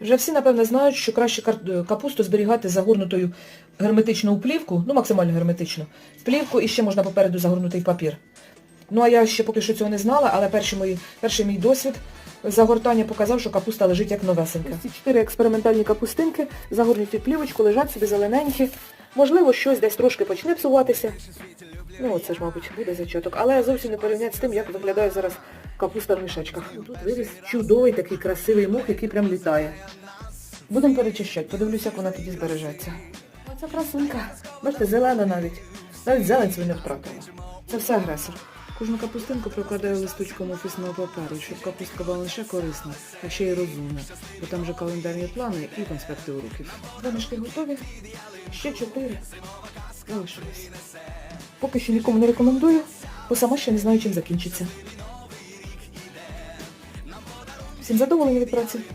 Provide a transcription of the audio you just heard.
Вже всі, напевне, знають, що краще капусту зберігати загорнутою герметично у плівку, ну максимально герметично, в плівку і ще можна попереду загорнутий папір. Ну а я ще поки що цього не знала, але перший, мої, перший мій досвід загортання показав, що капуста лежить як новесенька. Ці чотири експериментальні капустинки, загорнуті в плівочку, лежать собі зелененькі. Можливо, щось десь трошки почне псуватися. Ну, оце ж, мабуть, буде зачаток. Але зовсім не порівняти з тим, як виглядає зараз капуста в мішечках. Тут виріс чудовий такий красивий мух, який прям літає. Будемо перечищати, подивлюся, як вона тоді збережеться. Оце красунька. Бачите, зелена навіть. Навіть зелень свою не втратила. Це все агресор. Кожну капустинку прокладаю листочком офісного паперу, щоб капустка була не лише корисна, а ще й розумна. Бо там вже календарні плани і конспекти уроків. Два мішки готові. Ще чотири. Залишилось. Поки що нікому не рекомендую, бо сама ще не знаю, чим закінчиться. Всім задоволення від праці.